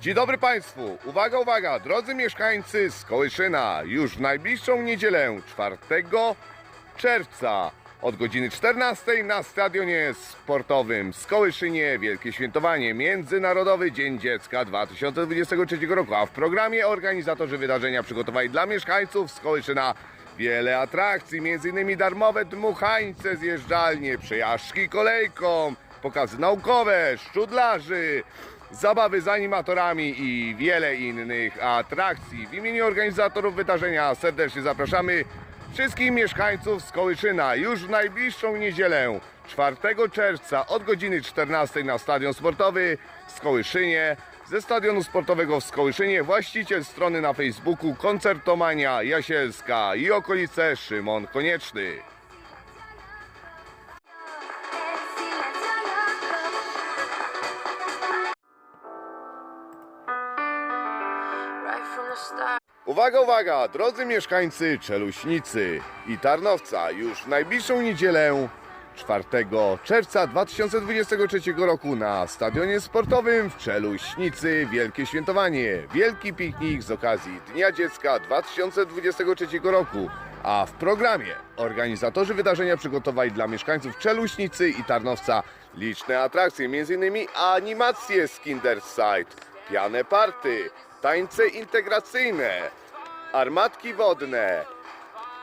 Dzień dobry Państwu. Uwaga, uwaga, drodzy mieszkańcy z Kołyszyna. Już w najbliższą niedzielę, 4 czerwca od godziny 14 na stadionie sportowym w Kołyszynie Wielkie Świętowanie Międzynarodowy Dzień Dziecka 2023 roku. A w programie organizatorzy wydarzenia przygotowali dla mieszkańców z Kołyszyna wiele atrakcji, m.in. darmowe dmuchańce, zjeżdżalnie, przejażdżki kolejką, pokazy naukowe, szczudlarzy, zabawy z animatorami i wiele innych atrakcji. W imieniu organizatorów wydarzenia serdecznie zapraszamy wszystkich mieszkańców z Kołyszyna już w najbliższą niedzielę 4 czerwca od godziny 14 na stadion sportowy w Kołyszynie. Ze stadionu sportowego w Skołyszynie właściciel strony na Facebooku Koncertomania Jasielska i okolice Szymon Konieczny. Uwaga, uwaga, drodzy mieszkańcy Czeluśnicy i Tarnowca, już w najbliższą niedzielę 4 czerwca 2023 roku na stadionie sportowym w Czeluśnicy Wielkie Świętowanie, wielki piknik z okazji Dnia Dziecka 2023 roku. A w programie organizatorzy wydarzenia przygotowali dla mieszkańców Czeluśnicy i Tarnowca liczne atrakcje, m.in. animacje z Kinderside, piane party, tańce integracyjne, armatki wodne,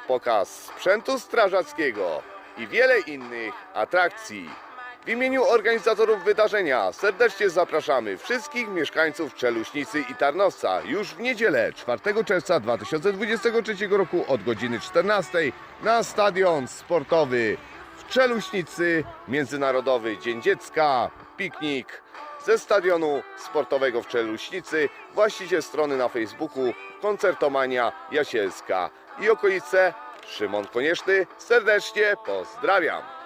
pokaz sprzętu strażackiego i wiele innych atrakcji. W imieniu organizatorów wydarzenia serdecznie zapraszamy wszystkich mieszkańców Czeluśnicy i Tarnowca już w niedzielę 4 czerwca 2023 roku od godziny 14 na stadion sportowy w Czeluśnicy Międzynarodowy Dzień Dziecka, piknik ze stadionu sportowego w Czeluśnicy, właściciel strony na Facebooku Koncertomania Jasielska i okolice Szymon Konieczny. Serdecznie pozdrawiam.